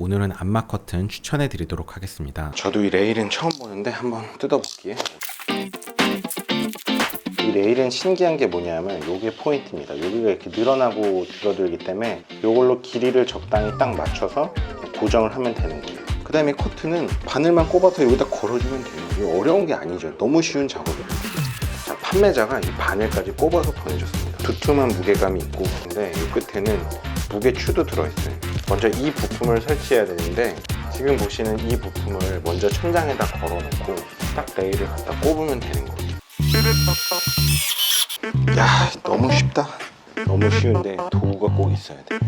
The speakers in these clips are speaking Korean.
오늘은 안마 커튼 추천해 드리도록 하겠습니다. 저도 이 레일은 처음 보는데 한번 뜯어볼게요. 이 레일은 신기한 게 뭐냐면 요게 포인트입니다. 여기가 이렇게 늘어나고 줄어들기 때문에 요걸로 길이를 적당히 딱 맞춰서 고정을 하면 되는 거예요. 그 다음에 커튼은 바늘만 꼽아서 여기다 걸어주면 돼요. 이거 어려운 게 아니죠. 너무 쉬운 작업이에요. 자, 판매자가 이 바늘까지 꼽아서 보내줬습니다. 두툼한 무게감이 있고 근데 이 끝에는 무게추도 들어있어요. 먼저 이 부품을 설치해야 되는데 지금 보시는 이 부품을 먼저 천장에다 걸어놓고 딱 레일을 갖다 꼽으면 되는 거예요. 야 너무 쉽다. 너무 쉬운데 도구가 꼭 있어야 돼.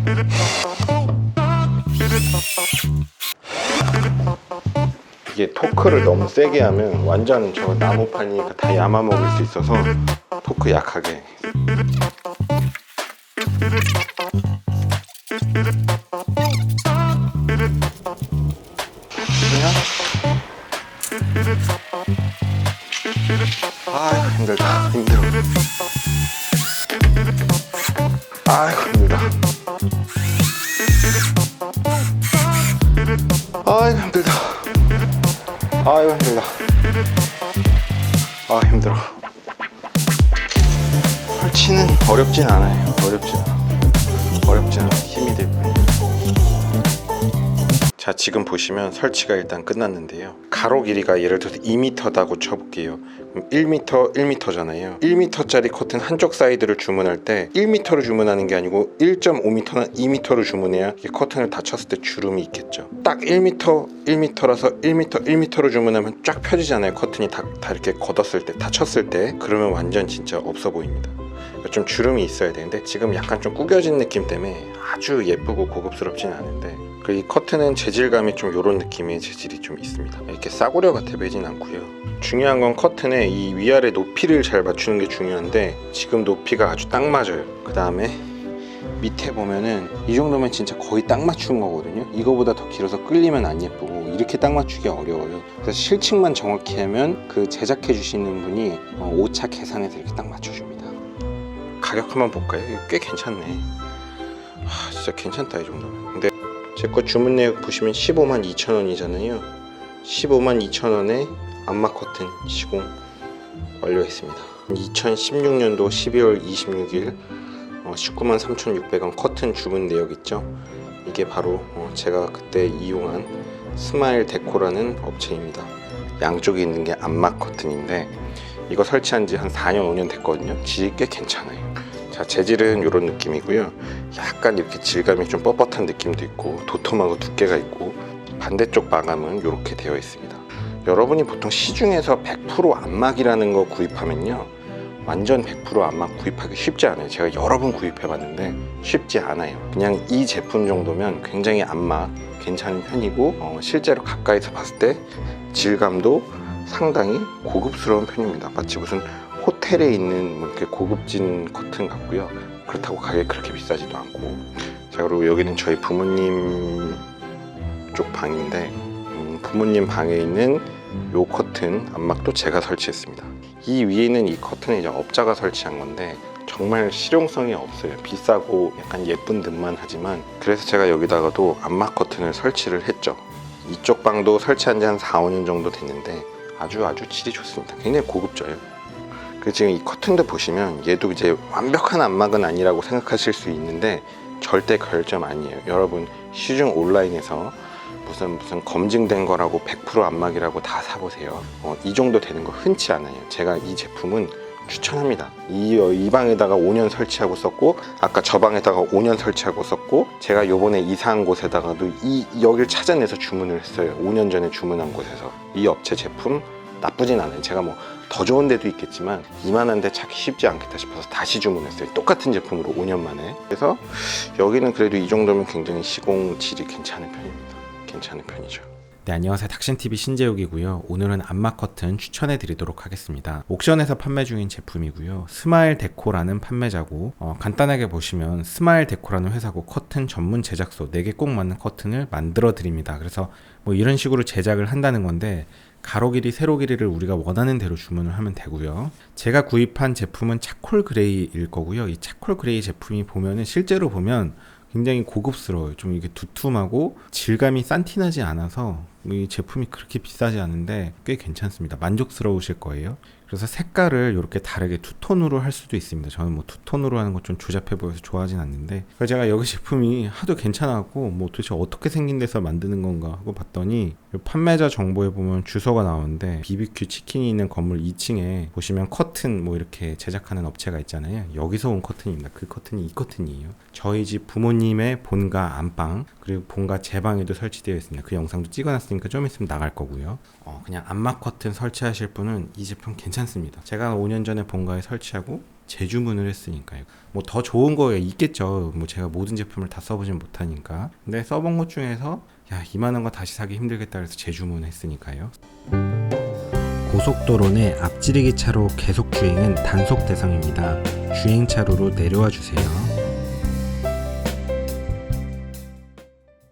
이게 토크를 너무 세게 하면 완전 저 나무판이니까 다 야마먹을 수 있어서 토크 약하게 힘들어 아이고 힘들다. 아이고 힘들다. 아이고 힘들다. 아 힘들어. 설치는 어렵진 않아요. 어렵진 않아. 어렵진 않아 자 지금 보시면 설치가 일단 끝났는데요. 가로 길이가 예를 들어서 2m다고 쳐볼게요. 그럼 1m 1m잖아요. 1m짜리 커튼 한쪽 사이드를 주문할 때 1m로 주문하는 게 아니고 1.5m나 2m로 주문해야 커튼을 다 쳤을 때 주름이 있겠죠. 딱 1m 1m라서 1m 1m로 주문하면 쫙 펴지잖아요. 커튼이 다, 다 이렇게 걷었을 때다 쳤을 때. 그러면 완전 진짜 없어 보입니다. 그러니까 좀 주름이 있어야 되는데 지금 약간 좀 구겨진 느낌 때문에 아주 예쁘고 고급스럽진 않은데 그 이 커튼은 재질감이 좀 이런 느낌의 재질이 좀 있습니다. 이렇게 싸구려 같아 보이진 않고요. 중요한 건 커튼의 이 위아래 높이를 잘 맞추는 게 중요한데 지금 높이가 아주 딱 맞아요. 그 다음에 밑에 보면은 이 정도면 진짜 거의 딱 맞춘 거거든요. 이거보다 더 길어서 끌리면 안 예쁘고 이렇게 딱 맞추기 어려워요. 그래서 실측만 정확히 하면 그 제작해 주시는 분이 어, 오차 계산해서 이렇게 딱 맞춰줍니다. 가격 한번 볼까요? 꽤 괜찮네. 하, 진짜 괜찮다 이 정도면. 근데 제 거 주문 내역 보시면 15만 2천 원이잖아요. 15만 2천 원에 안마 커튼 시공 완료했습니다. 2016년도 12월 26일 어, 19만 3,600원 커튼 주문 내역 있죠? 이게 바로 어, 제가 그때 이용한 스마일 데코라는 업체입니다. 양쪽에 있는 게 안마 커튼인데 이거 설치한 지 한 4년 5년 됐거든요. 질이 꽤 괜찮아요 자 재질은 이런 느낌이고요. 약간 이렇게 질감이 좀 뻣뻣한 느낌도 있고 도톰하고 두께가 있고 반대쪽 마감은 이렇게 되어 있습니다. 여러분이 보통 시중에서 100% 안막이라는 거 구입하면요 완전 100% 안막 구입하기 쉽지 않아요. 제가 여러 번 구입해 봤는데 쉽지 않아요. 그냥 이 제품 정도면 굉장히 안막 괜찮은 편이고 어, 실제로 가까이서 봤을 때 질감도 상당히 고급스러운 편입니다. 마치 무슨 호텔에 있는 뭐 이렇게 고급진 커튼 같고요. 그렇다고 가격이 그렇게 비싸지도 않고. 자 그리고 여기는 저희 부모님 쪽 방인데 음, 부모님 방에 있는 요 커튼 안막도 제가 설치했습니다. 이 위에는 이 커튼은 이제 업자가 설치한 건데 정말 실용성이 없어요. 비싸고 약간 예쁜 듯만 하지만 그래서 제가 여기다가도 안막 커튼을 설치를 했죠. 이쪽 방도 설치한 지 한 4, 5년 정도 됐는데 아주 아주 질이 좋습니다. 굉장히 고급져요. 그 지금 이 커튼도 보시면 얘도 이제 완벽한 안막은 아니라고 생각하실 수 있는데 절대 결점 아니에요. 여러분 시중 온라인에서 무슨 무슨 검증된 거라고 100% 안막이라고 다 사보세요. 어, 이 정도 되는 거 흔치 않아요. 제가 이 제품은 추천합니다. 이, 어, 이 방에다가 5년 설치하고 썼고 아까 저 방에다가 5년 설치하고 썼고 제가 요번에 이사한 곳에다가도 이 여길 찾아내서 주문을 했어요. 5년 전에 주문한 곳에서 이 업체 제품 나쁘진 않아요. 제가 뭐 더 좋은 데도 있겠지만 이만한 데 찾기 쉽지 않겠다 싶어서 다시 주문했어요. 똑같은 제품으로 5년 만에. 그래서 여기는 그래도 이 정도면 굉장히 시공 질이 괜찮은 편입니다. 괜찮은 편이죠. 네, 안녕하세요. 닥신TV 신재욱이고요. 오늘은 안마 커튼 추천해 드리도록 하겠습니다. 옥션에서 판매 중인 제품이고요. 스마일 데코라는 판매자고 어, 간단하게 보시면 스마일 데코라는 회사고 커튼 전문 제작소 4개 꼭 맞는 커튼을 만들어 드립니다. 그래서 뭐 이런 식으로 제작을 한다는 건데 가로 길이, 세로 길이를 우리가 원하는 대로 주문을 하면 되고요. 제가 구입한 제품은 차콜 그레이일 거고요. 이 차콜 그레이 제품이 보면은 실제로 보면 굉장히 고급스러워요. 좀 이게 두툼하고 질감이 산티나지 않아서 이 제품이 그렇게 비싸지 않은데 꽤 괜찮습니다. 만족스러우실 거예요. 그래서 색깔을 이렇게 다르게 투톤으로 할 수도 있습니다. 저는 뭐 투톤으로 하는 것 좀 조잡해 보여서 좋아하진 않는데 제가 여기 제품이 하도 괜찮았고 뭐 도대체 어떻게 생긴 데서 만드는 건가 하고 봤더니 이 판매자 정보에 보면 주소가 나오는데 BBQ 치킨이 있는 건물 2층에 보시면 커튼 뭐 이렇게 제작하는 업체가 있잖아요. 여기서 온 커튼입니다. 그 커튼이 이 커튼이에요. 저희 집 부모님의 본가 안방 그리고 본가 제 방에도 설치되어 있습니다. 그 영상도 찍어놨 으니까 좀 있으면 나갈 거고요. 어, 그냥 안마 커튼 설치하실 분은 이 제품 괜찮습니다. 제가 5년 전에 본가에 설치하고 재주문을 했으니까요. 뭐 더 좋은 거 있겠죠. 뭐 제가 모든 제품을 다 써보진 못하니까. 근데 써본 것 중에서 야 이만한 거 다시 사기 힘들겠다 그래서 재주문했으니까요. 고속도로 내 앞지르기 차로 계속 주행은 단속 대상입니다. 주행 차로로 내려와 주세요.